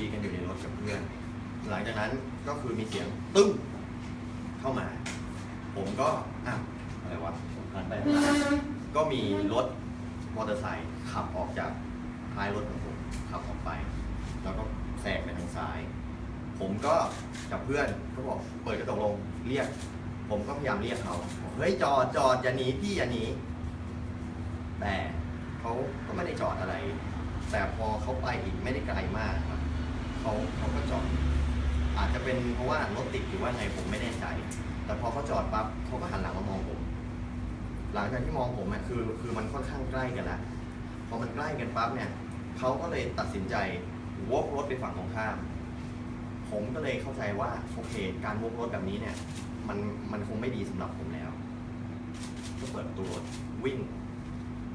ยกันอยู่ในรถกับเพื่อน หลังจากนั้นก็คือมีเสียงตึ้งเข้ามา ผมก็อ้าวอะไรวะผมหันไปข้างหลังก็มีรถมอเตอร์ไซค์ขับออกจากท้ายรถของผมขับออกไป แล้วก็แซงไปทางซ้าย ผมก็กับเพื่อนก็บอกเปิดกระจกลงเรียก ผมก็พยายามเรียกเขาบอกเฮ้ยจอดจอดอย่าหนีพี่อย่าหนีแต่เขาก็ไม่ได้จอดอะไร แต่พอเขาไปอีกไม่ได้ไกลมาก เขาเขาก็จอด อาจจะเป็นเพราะว่ารถติดหรือว่าไงผมไม่แน่ใจ แต่พอเขาจอดปั๊บเขาก็หันหลังมามองผม หลังจากที่มองผมอะคือคือมันค่อนข้างใกล้กันแล้วพอมันใกล้กันปั๊บเนี่ยเขาก็เลยตัดสินใจวกรถไปฝั่งตรงข้าม ผมก็เลยเข้าใจว่าโอเคการวกรถแบบนี้เนี่ย มันมันคงไม่ดีสำหรับผมแล้วก็เปิดประตูรถวิ่ง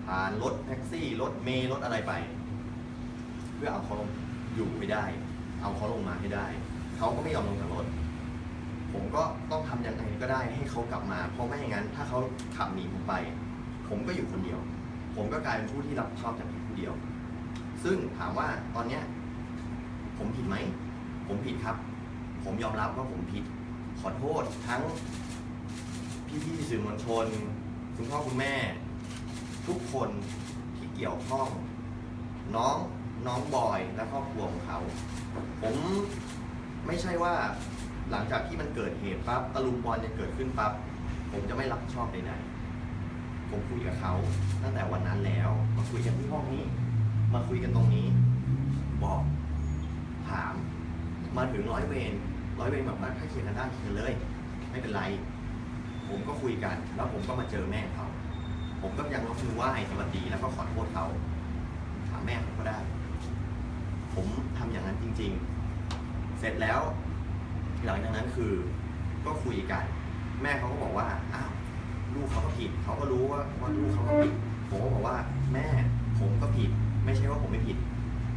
ผ่านรถแท็กซี่รถเมล์รถอะไรไป เพื่อเอาเขาอยู่ให้ได้ เอาเขาลงมาให้ได้ เขาก็ไม่ยอมลงจากรถ ผมก็ต้องทำยังไงก็ได้ให้เขากลับมา เพราะไม่อย่างนั้น ถ้าเขาขับหนีผมไป ผมก็อยู่คนเดียว ผมก็กลายเป็นผู้ที่รับผิดชอบจากผู้เดียว ซึ่งถามว่าตอนเนี้ยผมผิดไหม ผมผิดครับ ผมยอมรับว่าผมผิด ขอโทษทั้งพี่ๆสื่อมวลชน คุณพ่อคุณแม่ ทุกคนที่เกี่ยวข้อง น้อง น้องบอยและครอบครัวของเขา ผมไม่ใช่ว่าหลังจากที่มันเกิดเหตุปั๊บตะลุมบอลจะเกิดขึ้นปั๊บผมจะไม่รับผิดชอบใดๆผมคุยกับเขาตั้งแต่วันนั้นแล้ว มาคุยกันที่ห้องนี้ มาคุยกันตรงนี้ บอกถาม มาถึงร้อยเวรร้อยเวรแบบว่าถ้าเคลียร์กันได้เคลียร์เลย ไม่เป็นไร ผมก็คุยกัน แล้วผมก็มาเจอแม่เขา ผมก็ยังยกมือไหว้สวัสดีแล้วก็ขอโทษเขาถามแม่เขาก็ได้ ผมทำอย่างนั้นจริง ๆ เสร็จแล้ว หลังจากนั้นคือก็คุยกัน แม่เขาก็บอกว่าอ้าวลูกเขาก็ผิดเขาก็รู้ว่าว่าลูกเขาก็ผิดผมก็บอกว่าแม่ผมก็ผิด ไม่ใช่ว่าผมไม่ผิด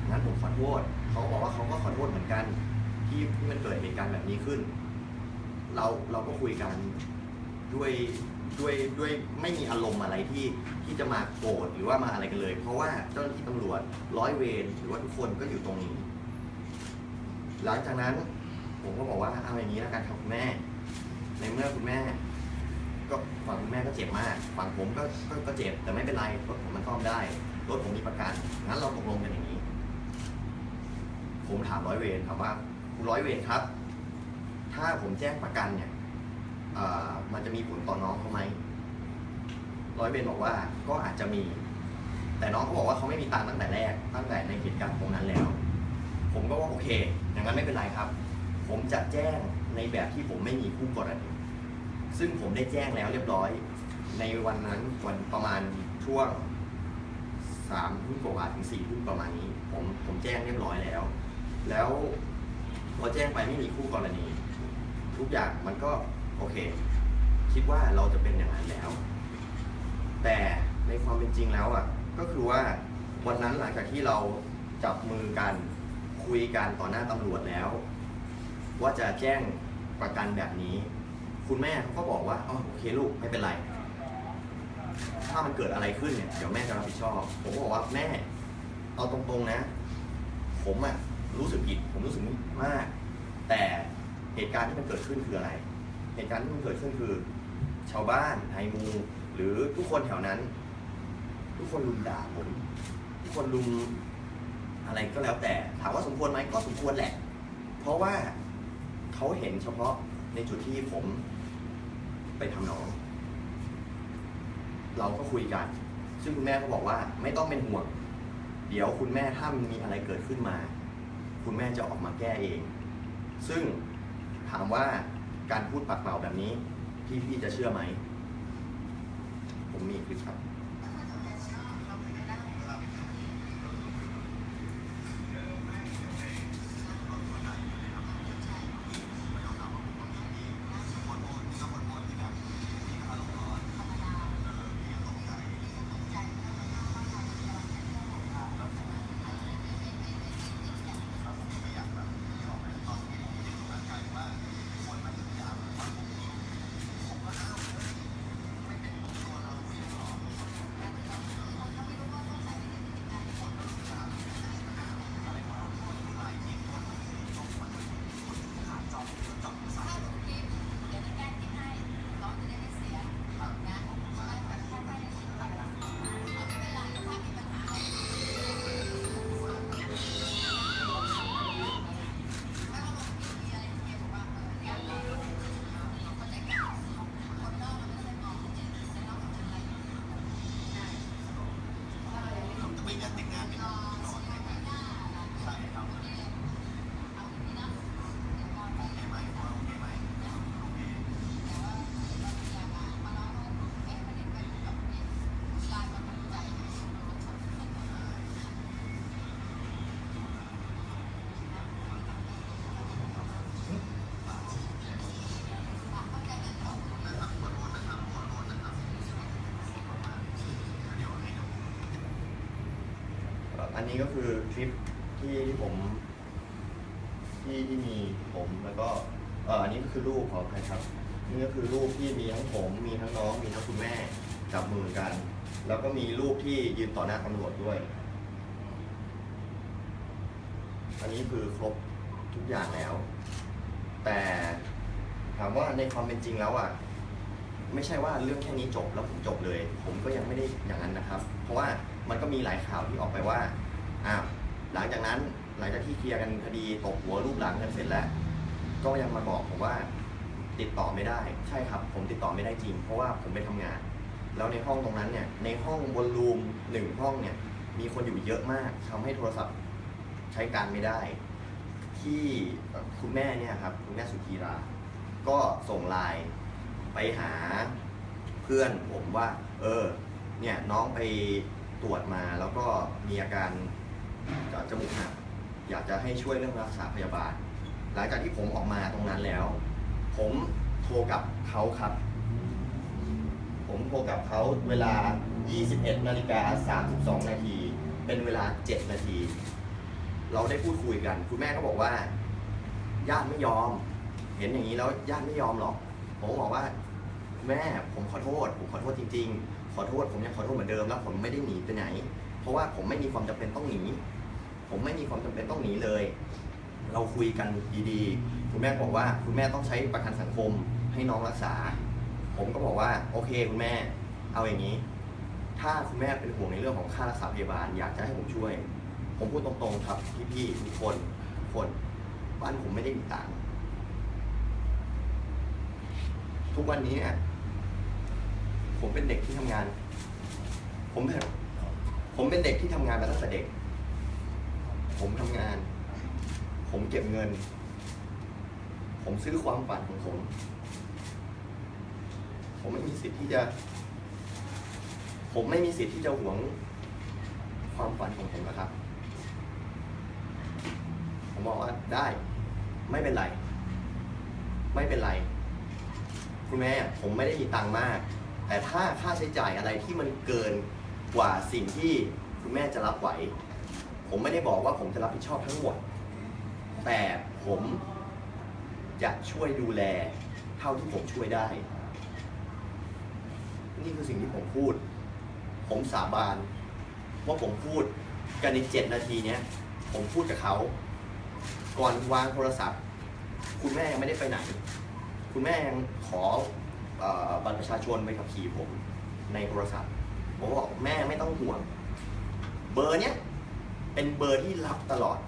งั้นผมขอโทษเขาก็บอกว่าเขาก็ขอโทษเหมือนกันที่ที่มันเกิดเหตุการณ์แบบนี้ขึ้น เราเราก็คุยกันด้วย ด้วยด้วยไม่มีอารมณ์อะไรที่ที่จะมาโกรธหรือว่ามาอะไรกันเลย เพราะว่าเจ้าหน้าที่ตำรวจร้อยเวรหรือว่าทุกคนก็อยู่ตรงนี้ หลังจากนั้นผมก็บอกว่าเอาอย่างนี้แล้วกันครับคุณแม่ ในเมื่อคุณแม่ ก็ฝั่งคุณแม่ก็เจ็บมากฝั่งผมก็ก็ก็เจ็บแต่ไม่เป็นไรรถผมมันซ่อมได้รถผมมีประกันงั้นเราตกลงกันอย่างนี้ ผมถามร้อยเวรครับว่าคุณร้อยเวรครับ ถ้าผมแจ้งประกันเนี่ย มันจะมีผลต่อน้องเขาไหมร้อยเวรบอกว่าก็อาจจะมี แต่น้องเขาบอกว่าเขาไม่มีตังค์ตั้งแต่แรก ตั้งแต่ในเหตุการณ์ตรงนั้นแล้ว ผมก็ว่าโอเค อย่างนั้นไม่เป็นไรครับ ผมจะแจ้งในแบบที่ผมไม่มีคู่กรณีซึ่งผมได้แจ้งแล้วเรียบร้อย ในวันนั้นวันประมาณช่วงสามทุ่มกว่าถึงสี่ทุ่มประมาณนี้ ผมผมแจ้งเรียบร้อยแล้ว แล้วพอแจ้งไปไม่มีคู่กรณี ทุกอย่างมันก็ โอเค คิดว่าเราจะเป็นอย่างนั้นแล้ว แต่ในความเป็นจริงแล้วอะก็คือว่าวันนั้นหลังจากที่เราจับมือกันคุยกันต่อหน้าตำรวจแล้ว ว่าจะแจ้งประกันแบบนี้ คุณแม่เขาก็บอกว่าอ๋อโอเคลูกไม่เป็นไร ถ้ามันเกิดอะไรขึ้นเนี่ยเดี๋ยวแม่จะรับผิดชอบ ผมก็บอกว่าแม่ เอาตรงๆนะ ผมอะรู้สึกผิด ผมรู้สึกมาก แต่เหตุการณ์ที่มันเกิดขึ้นคืออะไร เหตุการณ์ที่มันเกิดขึ้นคือ ชาวบ้านไทยมู หรือทุกคนแถวนั้น ทุกคนลุมด่าผมทุกคนลุมอะไรก็แล้วแต่ ถามว่าสมควรไหมก็สมควรแหละ เพราะว่าเขาเห็นเฉพาะในจุดที่ผมไปทำน้อง เราก็คุยกัน ซึ่งคุณแม่ก็บอกว่าไม่ต้องเป็นห่วง เดี๋ยวคุณแม่ถ้ามีอะไรเกิดขึ้นมา คุณแม่จะออกมาแก้เอง ซึ่งถามว่า การพูดปากเปล่าแบบนี้ พี่พี่จะเชื่อไหม ผมมีคลิปครับ เนี้ก็คือคลิปที่ที่ผม ที่ที่มีผมแล้วก็เอออันนี้ก็คือรูปของใครครับ นี่ก็คือรูปที่มีทั้งผม มีทั้งน้อง มีทั้งคุณแม่จับมือกัน แล้วก็มีรูปที่ยืนต่อหน้าตำรวจด้วย อันนี้คือครบทุกอย่างแล้ว แต่ถามว่าในความเป็นจริงแล้วอะไม่ใช่ว่าเรื่องแค่นี้จบแล้วผมจบเลย ผมก็ยังไม่ได้อย่างนั้นนะครับ เพราะว่ามันก็มีหลายข่าวที่ออกไปว่า อ้าวหลังจากนั้นหลังจากที่เคลียร์กันคดีตกหัวรูปหลังกันเสร็จแล้ว ก็ยังมาบอกผมว่าติดต่อไม่ได้ ใช่ครับ ผมติดต่อไม่ได้จริง เพราะว่าผมไปทำงาน แล้วในห้องตรงนั้นเนี่ย ในห้องบนรูมหนึ่งห้องเนี่ย มีคนอยู่เยอะมากทำให้โทรศัพท์ใช้การไม่ได้ ที่คุณแม่เนี่ยครับ คุณแม่สุธีรา ก็ส่งไลน์ไปหาเพื่อนผมว่า เออ เนี่ยน้องไปตรวจมาแล้วก็มีอาการ จากจมูกหักอยากจะให้ช่วยเรื่องรักษาพยาบาล หลังจากที่ผมออกมาตรงนั้นแล้ว ผมโทรกับเขาครับ ผมโทรกับเขาเวลา 21นาฬิกา32 นาที เป็นเวลา 7 นาที เราได้พูดคุยกัน คุณแม่ก็บอกว่า ญาติไม่ยอม เห็นอย่างนี้แล้วญาติไม่ยอมหรอก ผมบอกว่าแม่ผมขอโทษ ผมขอโทษจริง ๆ ขอโทษผมยังขอโทษเหมือนเดิมแล้วผมไม่ได้หนีไปไหน เพราะว่าผมไม่มีความจำเป็นต้องหนี ผมไม่มีความจำเป็นต้องหนีเลย เราคุยกันดีๆ คุณแม่บอกว่าคุณแม่ต้องใช้ประกันสังคมให้น้องรักษา ผมก็บอกว่าโอเคคุณแม่เอาอย่างนี้ ถ้าคุณแม่เป็นห่วงในเรื่องของค่ารักษาพยาบาล อยากจะให้ผมช่วย ผมพูดตรงๆครับพี่ๆทุกคนทุกคนบ้านผมไม่ได้มีตังค์ทุกวันนี้เนี่ยผมเป็นเด็กที่ทำงาน ผมแบบผมเป็นเด็กที่ทำงานมาตั้งแต่เด็ก ผมทำงาน ผมเก็บเงิน ผมซื้อความฝันของผม ผมไม่มีสิทธิ์ที่จะ ผมไม่มีสิทธิ์ที่จะหวงความฝันของผมนะครับ ผมบอกว่าได้ ไม่เป็นไร ไม่เป็นไร คุณแม่ผมไม่ได้มีตังค์มาก แต่ถ้าค่าใช้จ่ายอะไรที่มันเกินกว่าสิ่งที่คุณแม่จะรับไหว ผมไม่ได้บอกว่าผมจะรับผิดชอบทั้งหมด แต่ผมจะช่วยดูแลเท่าที่ผมช่วยได้ นี่คือสิ่งที่ผมพูด ผมสาบานว่าผมพูดกันในเจ็ดนาทีเนี้ย ผมพูดกับเขา ก่อนวางโทรศัพท์ คุณแม่ยังไม่ได้ไปไหน คุณแม่ยังขออบัตรประชาชนไปขับขี่ผมในโทรศัพท์ผมบอกแม่ไม่ต้องห่วง เบอร์เนี้ย เป็นเบอร์ที่รับตลอด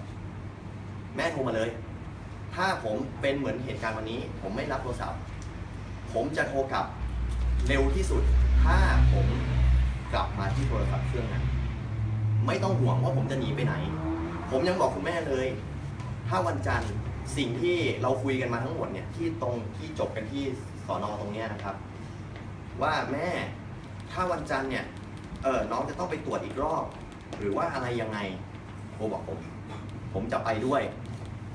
แม่โทรมาเลย ถ้าผมเป็นเหมือนเหตุการณ์วันนี้ ผมไม่รับโทรศัพท์ ผมจะโทรกลับเร็วที่สุด ถ้าผมกลับมาที่โทรศัพท์เครื่องนั้น ไม่ต้องห่วงว่าผมจะหนีไปไหน ผมยังบอกคุณแม่เลย ถ้าวันจันทร์สิ่งที่เราคุยกันมาทั้งหมดเนี่ยที่ตรงที่จบกันที่สอนอตรงเนี้ยนะครับ ว่าแม่ถ้าวันจันทร์เนี่ยเออน้องจะต้องไปตรวจอีกรอบ หรือว่าอะไรยังไง โทรบอกผม ผมจะไปด้วย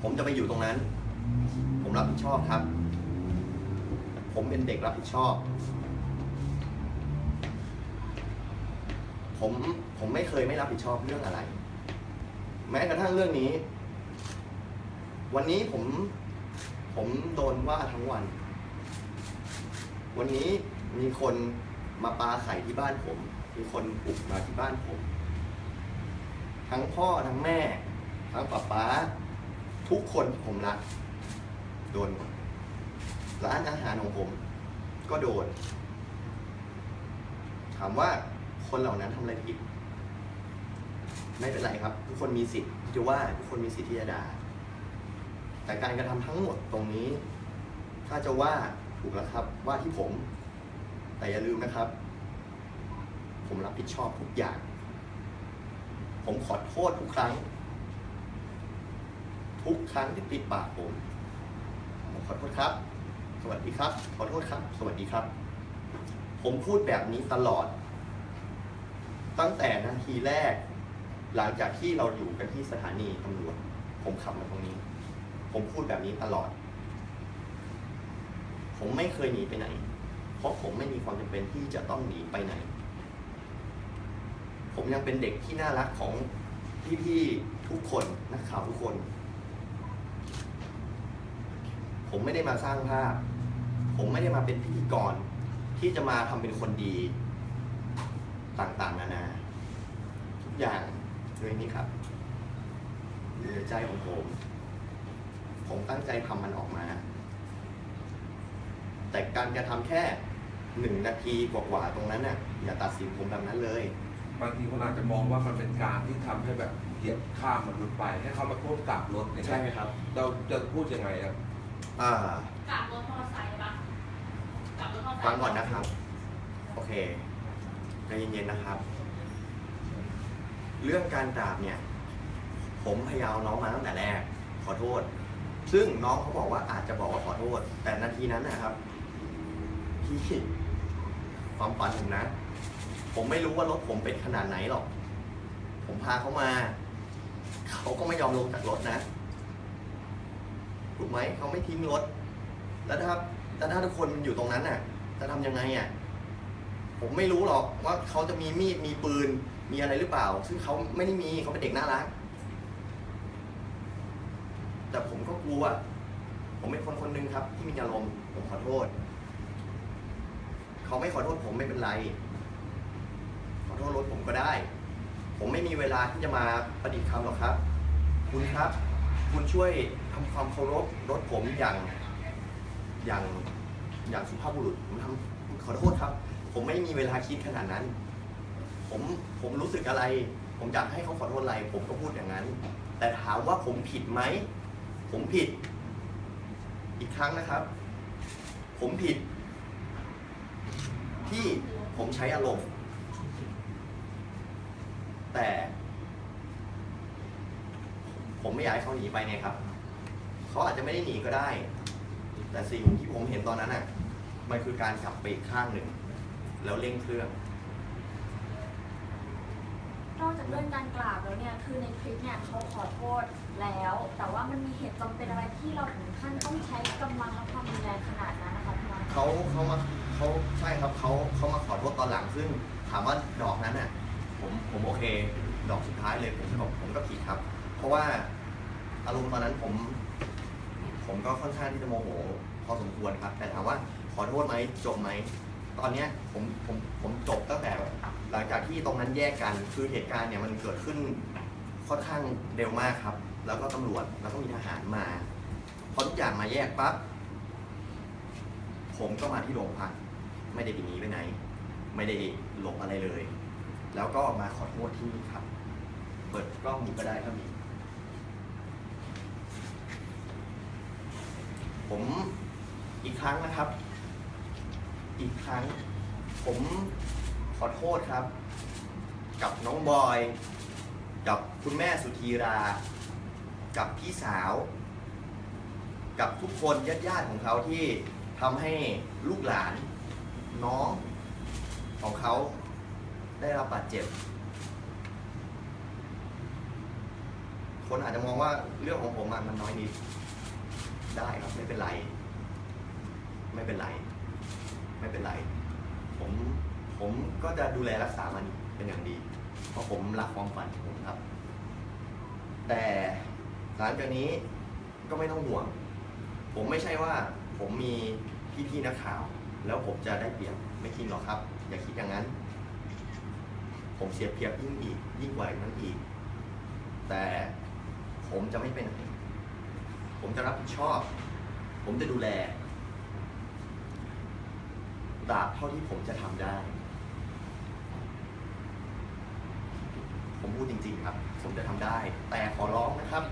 ผมจะไปอยู่ตรงนั้น ผมรับผิดชอบครับ ผมเป็นเด็กรับผิดชอบ ผมผมไม่เคยไม่รับผิดชอบเรื่องอะไร แม้กระทั่งเรื่องนี้ วันนี้ผม ผมโดนว่าทั้งวัน วันนี้มีคนมาปาไข่ที่บ้านผม มีคนปลุกมาที่บ้านผม ทั้งพ่อทั้งแม่ ทั้งป๊าป๊าทุกคนที่ผมรัก โดน ร้านอาหารของผม ก็โดน ถามว่าคนเหล่านั้นทำอะไรผิด ไม่เป็นไรครับ ทุกคนมีสิทธิ์จะว่าทุกคนมีสิทธิ์ที่จะด่าแต่การกระทำทั้งหมดตรงนี้ ถ้าจะว่าถูกแล้วครับว่าที่ผม แต่อย่าลืมนะครับ ผมรับผิดชอบทุกอย่าง ผมขอโทษทุกครั้ง ทุกครั้งที่ปิดปากผม ผมขอโทษครับ สวัสดีครับ ขอโทษครับ สวัสดีครับ ผมพูดแบบนี้ตลอด ตั้งแต่นาทีแรก หลังจากที่เราอยู่กันที่สถานีตำรวจ ผมขับมาตรงนี้ ผมพูดแบบนี้ตลอด ผมไม่เคยหนีไปไหน เพราะผมไม่มีความจำเป็นที่จะต้องหนีไปไหน ผมยังเป็นเด็กที่น่ารักของพี่ๆทุกคนนักข่าวทุกคน ผมไม่ได้มาสร้างภาพ ผมไม่ได้มาเป็นพิธีกรที่จะมาทำเป็นคนดีต่างๆ นานา ทุกอย่างด้วยนี้ครับอยู่ในใจของผม ผมตั้งใจทำมันออกมา แต่การกระทำแค่หนึ่งนาทีกว่าๆตรงนั้นน่ะอย่าตัดสินผมแบบนั้นเลย บางทีคนอาจจะมองว่ามันเป็นการที่ทำให้แบบเหยียบข้ามมนุษย์ไป ให้เขามาโทษกลับรถเนี่ยใช่ไหมครับ เราจะพูดยังไงครับ อ่ากลับรถมอเตอร์ไซค์ปะกลับรถมอเตอร์ไซค์ฟังก่อนนะครับ โอเคใจเย็นๆนะครับ เรื่องการกราบเนี่ย ผมพยายามเอาน้องมาตั้งแต่แรก ขอโทษ ซึ่งน้องเขาบอกว่าอาจจะบอกว่าขอโทษ แต่นาทีนั้นนะครับพี่ความฝันผมนะ ผมไม่รู้ว่ารถผมเป็นขนาดไหนหรอก ผมพาเขามา เขาก็ไม่ยอมลงจากรถนะถูกไหมเขาไม่ทิ้งรถ แล้วถ้าแล้วถ้าทุกคนอยู่ตรงนั้นน่ะ จะทำยังไงอะผมไม่รู้หรอกว่าเขาจะมีมีดมีปืนมีอะไรหรือเปล่า ซึ่งเขาไม่ได้มีเขาเป็นเด็กน่ารัก แต่ผมก็กลัวผมเป็นคนคนหนึ่งครับ ที่มีอารมณ์ผมขอโทษ เขาไม่ขอโทษผมไม่เป็นไร โทษรถผมก็ได้ ผมไม่มีเวลาที่จะมาประดิษฐ์คำหรอกครับ คุณครับ คุณช่วยทำความเคารพรถผมอย่างอย่างอย่างสุภาพบุรุษผมทำขอโทษครับ ผมไม่มีเวลาคิดขนาดนั้น ผมผมรู้สึกอะไร ผมอยากให้เขาขอโทษอะไร ผมก็พูดอย่างนั้น แต่ถามว่าผมผิดไหม ผมผิด อีกครั้งนะครับ ผมผิด ที่ผมใช้อารมณ์ แต่ ผมไม่อยากให้เขาหนีไปไงครับเขาอาจจะไม่ได้หนีก็ได้ แต่สิ่งที่ผมเห็นตอนนั้นอะ มันคือการขับไปอีกข้างหนึ่ง แล้วเร่งเครื่องนอกจากเรื่องการกราบแล้วเนี่ย คือในคลิปเนี่ยเขาขอโทษแล้ว แต่ว่ามันมีเหตุจำเป็นอะไรที่เราถึงขั้นต้องใช้กำลังและความรุนแรงขนาดนั้นนะคะพี่น้อง เขาเขามาเขาใช่ครับเขาเขามาขอโทษตอนหลังซึ่งถามว่าดอกนั้นน่ะ ผมผมโอเค ดอกสุดท้ายเลยผมก็ผมก็ผิดครับ เพราะว่าอารมณ์ตอนนั้นผม ผมก็ค่อนข้างที่จะโมโหพอสมควรครับ แต่ถามว่าขอโทษไหมจบไหมตอนเนี้ยผมผมผมจบตั้งแต่หลังจากที่ตรงนั้นแยกกันคือเหตุการณ์เนี่ยมันเกิดขึ้นค่อนข้างเร็วมากครับ แล้วก็ตำรวจแล้วก็มีทหารมาพอทุกอย่างมาแยกปั๊บผมก็มาที่โรงพักไม่ได้หนีไปไหน ไม่ได้หลบอะไรเลย แล้วก็มาขอโทษที่นี่ครับ เปิดกล้องดูก็ได้ถ้ามี ผมอีกครั้งนะครับ อีกครั้ง ผมขอโทษครับ กับน้องบอย กับคุณแม่สุธีรา กับพี่สาว กับทุกคนญาติญาติของเขาที่ทำให้ลูกหลานน้องของเขา ได้รับบาดเจ็บ คนอาจจะมองว่าเรื่องของผมมันน้อยนิด ได้ครับไม่เป็นไร ไม่เป็นไร ไม่เป็นไร ผมผมก็จะดูแลรักษามันเป็นอย่างดี เพราะผมรักความฝันของผมครับ แต่หลังจากนี้ก็ไม่ต้องห่วง ผมไม่ใช่ว่าผมมีพี่ๆนักข่าว แล้วผมจะได้เปรียบไม่คิดหรอกครับ อย่าคิดอย่างนั้น ผมเสียเปรียบยิ่งอีกยิ่งกว่านั้นอีก แต่ผมจะไม่เป็นผมจะรับผิดชอบ ผมจะดูแลตราบเท่าที่ผมจะทำได้ ผมพูดจริง ๆ ครับ ผมจะทำได้ แต่ขอร้องนะครับ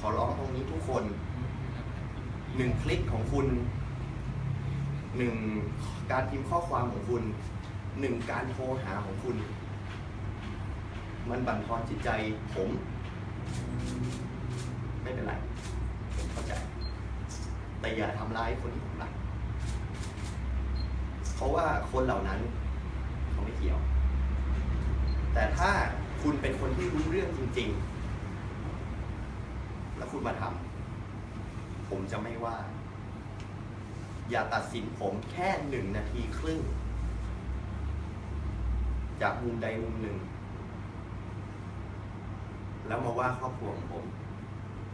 ขอร้องตรงนี้ทุกคนหนึ่งคลิกของคุณหนึ่งการพิมพ์ข้อความของคุณ หนึ่งการโทรหาของคุณ มันบั่นทอนจิตใจผม ไม่เป็นไร ผมเข้าใจ แต่อย่าทำร้ายคนที่ผมรักเพราะว่าคนเหล่านั้นเขาไม่เกี่ยว แต่ถ้าคุณเป็นคนที่รู้เรื่องจริง ๆ แล้วคุณมาทำผมจะไม่ว่า อย่าตัดสินผมแค่หนึ่งนาทีครึ่ง จากมุมใดมุมหนึ่ง แล้วมาว่าครอบครัวของผม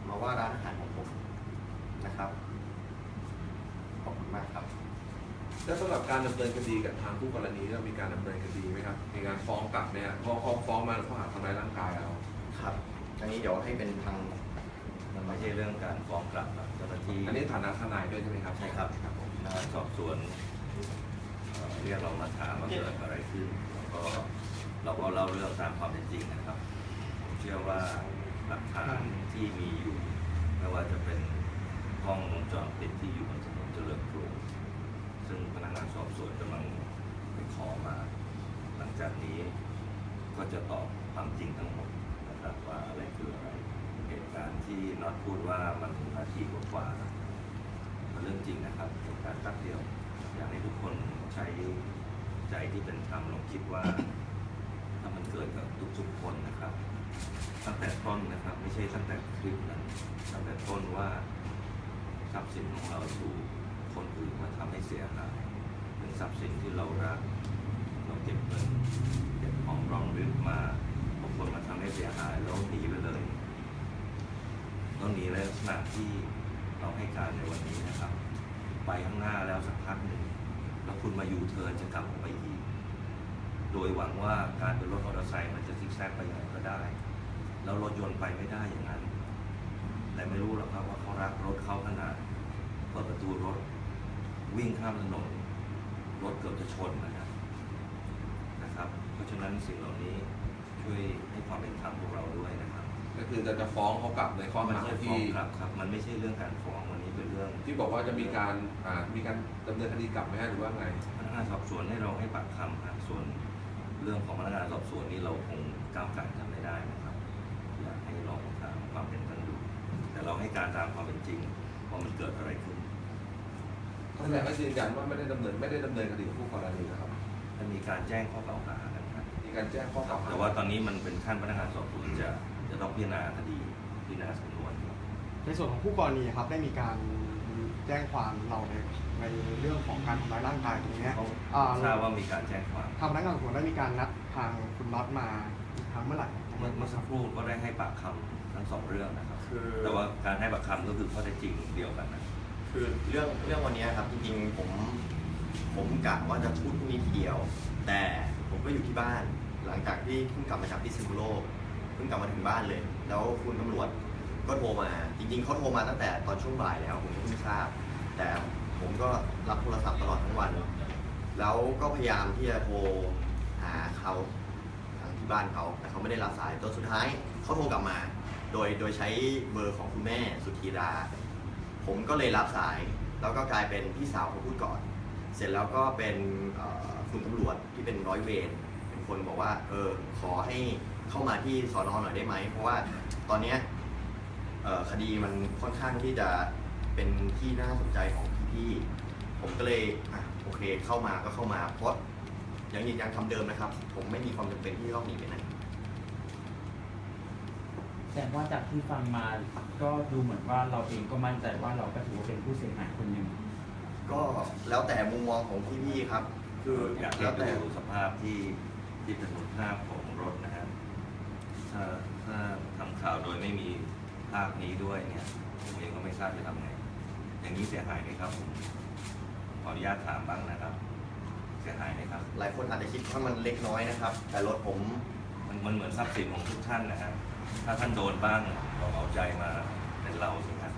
มาว่าร้านอาหารของผมนะครับ ขอบคุณมากครับ แล้วสำหรับการดำเนินคดีกับทางผู้กรณีเรามีการดำเนินคดีไหมครับมีการฟ้องกลับเนี่ยพอเขาฟ้องมาข้อหาทำร้ายร่างกายเราครับอันนี้เดี๋ยวให้เป็นทางมันไม่ใช่เรื่องการฟ้องกลับครับเจ้าหน้าที่อันนี้ฐานะทนายด้วยใช่ไหมครับใช่ครับพนักงานสอบสวนเอ่อเรียกเรามาถามว่าเกิดอะไรขึ้นแล้ว ก็เราก็เล่าเรื่องตามความเป็นจริงนะครับ ผมเชื่อว่าหลักฐานที่มีอยู่ ไม่ว่าจะเป็นกล้องวงจรปิดที่อยู่บนถนนเจริญกรุงซึ่งพนักงานสอบสวนกำลังไปขอมา หลังจากนี้ก็จะตอบความจริงทั้งหมดนะครับว่าอะไรคืออะไรเหตุการณ์ที่น็อตพูดว่ามันถึงนาทีกว่าๆมันเรื่องจริงนะครับเหตุการณ์แป๊บเดียว อยากให้ทุกคนใช้ ใจที่เป็นธรรมลองคิดว่าถ้ามันเกิดกับทุกๆคนนะครับ ตั้งแต่ต้นนะครับ ไม่ใช่ตั้งแต่คลิปนั้นตั้งแต่ต้นว่าทรัพย์สินของเราถูกคนอื่นมาทำให้เสียหายเป็นทรัพย์สินที่เรารักเราเก็บเงินเก็บของรองรึกมาบางคนมาทำให้เสียหายแล้วหนีไปเลยต้องหนีในลักษณะที่เราให้การในวันนี้นะครับ ไปข้างหน้าแล้วสักพักหนึ่ง แล้วคุณมายูเทิร์นจะกลับออกไปอีก โดยหวังว่าการเป็นรถมอเตอร์ไซค์มันจะซิกแซกไปยังไงก็ได้ แล้วรถยนต์ไปไม่ได้อย่างนั้น แต่ไม่รู้หรอกครับว่าเขารักรถเขาขนาดเปิดประตูรถวิ่งข้ามถนนรถเกือบจะชนนะครับนะครับ เพราะฉะนั้นสิ่งเหล่านี้ช่วยให้ความเป็นธรรมพวกเราด้วยนะครับ ก็คือจะจะฟ้องเขากลับในข้อมันหาไม่ใช่ฟ้อที่งกลับครับ มันไม่ใช่เรื่องการฟ้องวันนี้ เป็นเรื่องที่บอกว่าจะมีการอ่ามีการดำเนินคดีกลับไหมฮะหรือว่าไง พนักงานสอบสวนให้เราให้ปากคำครับส่วนเรื่องของพนักงานสอบสวนนี้เราคงก้าวไก่ทำไม่ได้นะครับอยากให้ลองถามความเป็นกันดู แต่เราให้การตามความเป็นจริงว่ามันเกิดอะไรขึ้น แสดงว่ายืนยันว่าไม่ได้ดำเนินไม่ได้ดำเนินคดีกับผู้กรณีนะครับ มันมีการแจ้งข้อกล่าวหากันครับ มีการแจ้งข้อกล่าวหาแต่ว่าตอนนี้มันเป็นขั้นพนักงานสอบสวนจะจะต้องพิจารณาคดีพิจารณาสำนวนครับ ในส่วนของผู้กรณีครับได้มีการแจ้งความเราในในเรื่องของการทำร้ายร่างกายตรงเนี้ยเขาอ่าทราบว่ามีการแจ้งความ ทางพนักงานสอบสวนได้มีการนัดทางคุณน็อตมาอีกครั้งเมื่อไหร่เมื่อเมื่อสักครู่ก็ได้ให้ปากคำทั้งสองเรื่องนะครับ คือแต่ว่าการให้ปากคำก็คือข้อเท็จจริงเดียวกันนะ คือเรื่องเรื่องวันนี้ครับจริงๆผมผมกะว่าจะพูดพรุ่งนี้ทีเดียว แต่ผมก็อยู่ที่บ้าน หลังจากที่เพิ่งกลับมาจากพิษณุโลกเพิ่งกลับมาถึงบ้านเลย แล้วคุณตำรวจ ก็โทรมา จริงๆเขาโทรมาตั้งแต่ตอนช่วงบ่ายแล้วผมก็ไม่ทราบ แต่ผมก็รับโทรศัพท์ตลอดทั้งวัน แล้วก็พยายามที่จะโทรหาเขาทางที่บ้านเขาแต่เขาไม่ได้รับสายจนสุดท้ายเขาโทรกลับมา โดยโดยใช้เบอร์ของคุณแม่สุธีรา ผมก็เลยรับสาย แล้วก็กลายเป็นพี่สาวเขาพูดก่อน เสร็จแล้วก็เป็นคุณตำรวจที่เป็นร้อยเวรเป็นคนบอกว่าเออขอให้เข้ามาที่สอนอหน่อยได้ไหมเพราะว่าตอนเนี้ย คดีมันค่อนข้างที่จะเป็นที่น่าสนใจของพี่ๆผมก็เลยอะโอเคเข้ามาก็เข้ามาเพราะยังยืนยันคำเดิมนะครับ ผมไม่มีความจำเป็นที่ต้องหนีไปไหนแต่ว่าจากที่ฟังมาก็ดูเหมือนว่าเราเองก็มั่นใจว่าเราก็ถือว่าเป็นผู้เสียหายคนหนึ่งก็แล้วแต่มุมมองของพี่ๆครับ คืออยากให้แล้วแต่ดูสภาพที่ที่เป็นภาพของรถนะครับถ้าถ้าทำข่าวโดยไม่มี ภาพนี้ด้วยเนี่ยผมเองก็ไม่ทราบจะทำไง อย่างนี้เสียหายไหมครับผมขออนุญาตถามบ้างนะครับ เสียหายไหมครับ หลายคนอาจจะคิดว่ามันเล็กน้อยนะครับ แต่รถผมมันมันเหมือนทรัพย์สินของทุกท่านนะครับถ้าท่านโดนบ้างก็เอาใจมาเป็นเราสิครับ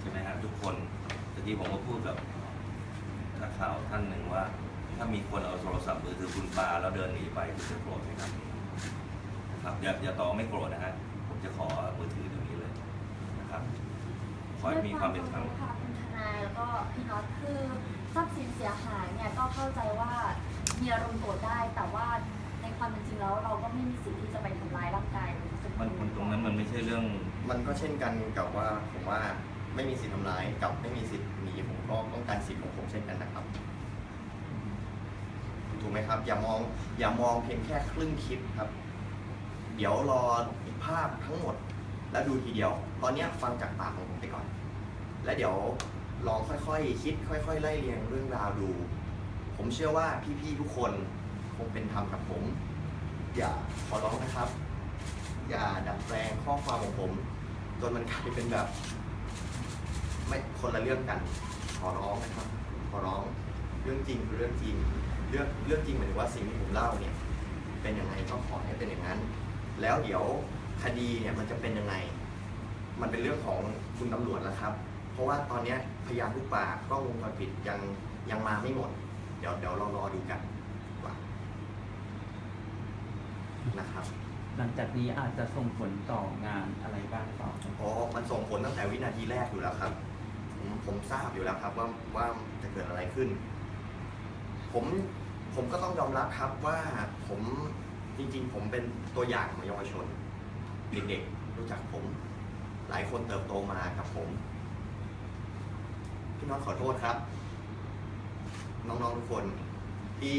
ใช่ไหมครับทุกคนตะกี้ผมก็พูดกับนักข่าวท่านหนึ่งว่า ถ้ามีคนเอาโทรศัพท์มือถือคุณปาแล้วเดินหนีไปคุณจะโกรธไหมครับนะครับอย่าอย่าต่อไม่โกรธนะฮะผมจะขอมือถือเดี๋ยวนี้เลยนะครับข อให้มีความเป็นธรรมด้วยความเคารพค่ะคุณทนายแล้วก็พี่น็อตคือทรัพย์สินเสียหายเนี่ยก็เข้าใจว่ามีอารมณ์โกรธได้ แต่ว่าในความเป็นจริงแล้วเราก็ไม่มีสิทธิ์ที่จะไปทำร้ายร่างกายหรือจะมันมันตรงนั้นมันไม่ใช่เรื่อง มันก็เช่นกันกับว่าผมว่าไม่มีสิทธิ์ทำร้ายกับไม่มีสิทธิ์หนีผมก็ต้องการสิทธิ์ของผมเช่นกันนะครับถูกไหมครับ อย่ามองอย่ามองเพียงแค่ครึ่งคลิปครับ เดี๋ยวรอภาพทั้งหมด แล้วดูทีเดียว ตอนนี้ฟังจากปากของผมไปก่อน แล้วเดี๋ยวลองค่อยๆ คิด ค่อย ๆ ไล่เรียงเรื่องราวดู ผมเชื่อว่าพี่ๆทุกคนคงเป็นธรรมกับผม อย่าขอร้องนะครับ อย่าดัดแปลงข้อความของผมจนมันกลายเป็นแบบ ไม่คนละเรื่องกัน ขอร้องนะครับ ขอร้องเรื่องจริงคือเรื่องจริงเรื่องเรื่องจริงหมายถึงว่าสิ่งที่ผมเล่าเนี่ยเป็นยังไงก็ขอให้เป็นอย่างนั้น แล้วเดี๋ยว คดีเนี่ยมันจะเป็นยังไง มันเป็นเรื่องของคุณตำรวจแล้วครับ เพราะว่าตอนเนี้ยพยานทุกปากกล้องวงจรปิดยังยังมาไม่หมด เดี๋ยวเดี๋ยวเรารอดูกันดีกว่านะครับ หลังจากนี้อาจจะส่งผลต่องานอะไรบ้างหรือเปล่าครับเพราะมันส่งผลตั้งแต่วินาทีแรกอยู่แล้วครับ ผมผมทราบอยู่แล้วครับว่าว่าจะเกิดอะไรขึ้น ผมผมก็ต้องยอมรับครับว่าผมจริง ๆ ผมเป็นตัวอย่างของเยาวชน เด็กๆ รู้จักผม หลายคนเติบโตมากับผม พี่น้องขอโทษครับ น้องๆทุกคนที่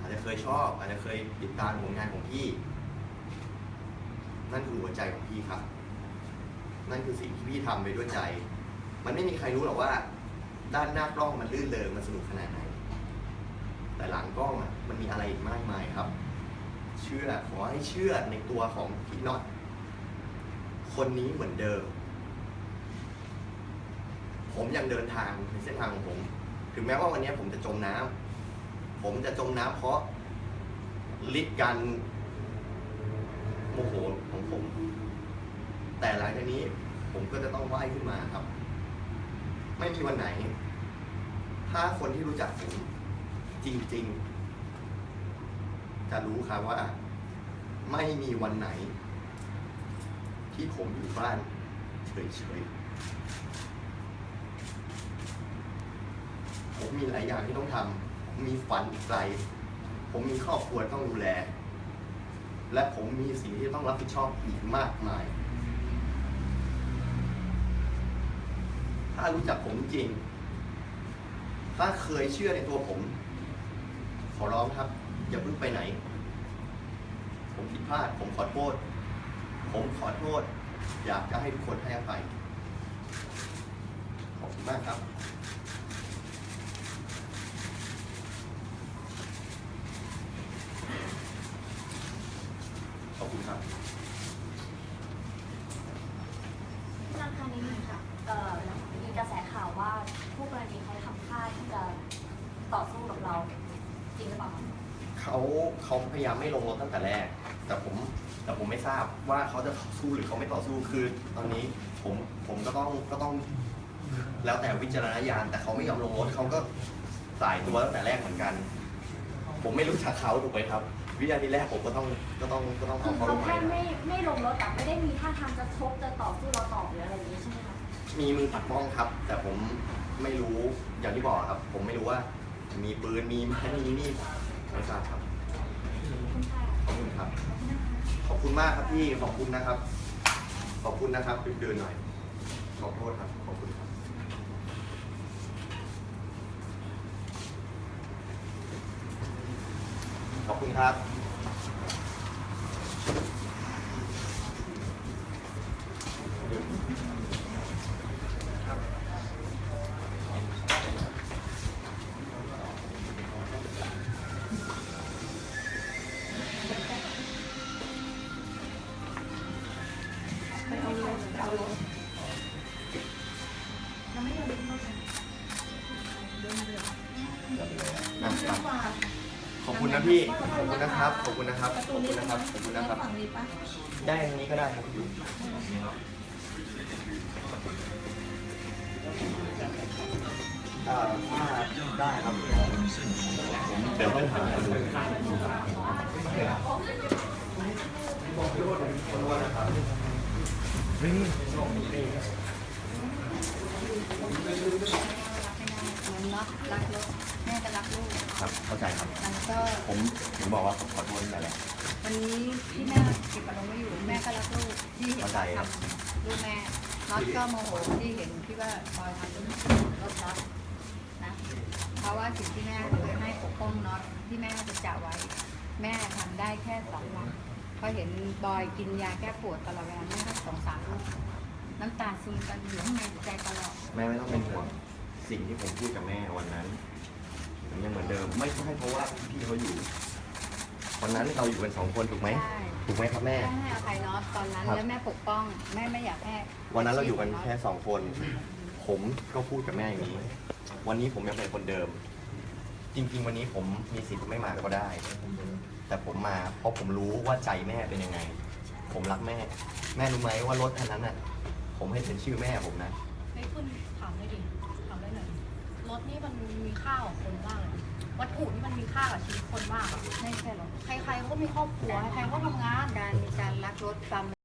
อาจจะเคยชอบ อาจจะเคยติดตามผลงานของพี่ นั่นคือหัวใจของพี่ครับ นั่นคือสิ่งที่พี่ทำไปด้วยใจ มันไม่มีใครรู้หรอกว่า ด้านหน้ากล้องมันลื่นเลงมันสนุกขนาดไหนแต่หลังกล้องมันมีอะไรอีกมากมายครับ เชื่อขอให้เชื่อในตัวของพี่น็อตคนนี้เหมือนเดิม ผมยังเดินทางในเส้นทางของผม ถึงแม้ว่าวันนี้ผมจะจมน้ำผมจะจมน้ำเพราะฤทธิ์การโมโหของผม แต่หลังจากนี้ผมก็จะต้องว่ายขึ้นมาครับ ไม่มีวันไหน ถ้าคนที่รู้จักผมจริง ๆ จะรู้ครับว่า ไม่มีวันไหน ที่ผมอยู่บ้านเฉยๆ ผมมีหลายอย่างที่ต้องทำผมมีฝันอีกไกล ผมมีครอบครัวต้องดูแล และผมมีสิ่งที่ต้องรับผิดชอบอีกมากมาย ถ้ารู้จักผมจริง ถ้าเคยเชื่อในตัวผม ขอร้องครับ อย่าเพิ่งไปไหน ผมผิดพลาด ผมขอโทษ ผมขอโทษ อยากจะให้ทุกคนให้อภัยขอบคุณมากครับ ขอบคุณครับ ที่นักการนี้ค่ะเอ่อมีกระแสข่าวว่าผู้กรณีเขาทำท่าที่จะต่อสู้กับเรา จริงหรือเปล่าคะ เขาเขาพยายามไม่ลงรถตั้งแต่แรก แต่ผมแต่ผมไม่ทราบว่าเขาจะต่อ สู้หรือเขาไม่ต่อสู้คือ ตอนนี้ผมผมก็ต้องก็ต้อง แล้วแต่วิจารณญาณแต่เขาไม่ยอมลงรถเขาก็สายตัวตั้งแต่แรกเหมือนกัน ผมไม่รู้จักเขาถูกไหมครับ วินาทีแรกผมก็ต้องก็ต้องก็ต้องคืเอาอเขาลเขางมาแค่ไม่ไม่ลงรถแต่ไม่ได้มีท่าทางจะชกจะต่อสู้เราตอบหรืออะไรอย่างนี้ใช่ไหมคะมีมือปัดป้องครับ แต่ผมไม่รู้อย่างที่บอกครับ ผมไม่รู้ว่า มีปืนมีไม้มีมีดไม่ทราบครับคุณค่ะขอบคุณครับ ขอบคุณนะคะข อบคุณมากครับพี่ขอบคุณนะครับ ขอบคุณนะครับเดินหน่อยขอโทษครับขอบคุณครับขอบคุณครับ คุณนะพี่ ขอบคุณนะครับ ขอบคุณนะครับ ขอบคุณนะครับ ขอบคุณนะครับ ได้อันนี้ก็ได้ครับอ่าได้ครับเดี๋ยวค่อยหาดู ครับเข้าใจครับ มันก็ผมถึงบอกว่าผมขอโทษนั่นแหละวันนี้ที่แม่เก็บอารมณ์ไม่อยู่แม่ก็รักลูกที่เห็นเข้าใจครับทำลูกแม่น็อตก็โมโหที่เห็นที่ว่าปอยทำรถน็อตนะ เพราะว่าสิ่งที่แม่เคยให้ปกป้องน็อตที่แม่จะจ่าไว้ แม่ทำได้แค่สองวันพอเห็นบอยกินยาแก้ปวดตลอดเวลาแม่ก็สงสารลูกน้ำตาซึมกันอยู่ข้างในใจตลอดแม่ไม่ต้องเป็นห่วงสิ่งที่ผมพูดกับแม่วันนั้นผม ยังเหมือนเดิม ไม่ใช่เพราะว่าพี่เขาอยู่วันนั้นเราอยู่กันสองคนถูกไหมใช่ถูกไหมครับแม่ แม่ให้อภัยน็อตตอนนั้นครับ แล้วแม่ปกป้องแม่ไม่อยากให้วันนั้นเราอยู่กันแค่สองคน ผมก็พูดกับแม่อย่างนี้วันนี้ผมยังเป็นคนเดิม จริง ๆ วันนี้ผมมีสิทธิ์ไม่มาก็ได้ แต่ผมมาเพราะผมรู้ว่าใจแม่เป็นยังไง ผมรักแม่ แม่รู้ไหมว่ารถคันนั้นน่ะ ผมให้เป็นชื่อแม่ผมนะไอ้คุณถามได้ดิถามได้หน่อย รถนี่มันมีค่าของคนมากเลยวัตถุนี่มันมีค่ากับชีวิตคนมากอะไม่ใช่หรอกใครๆก็มีครอบครัว ใครๆก็ทำงาน การมีการลักรถความ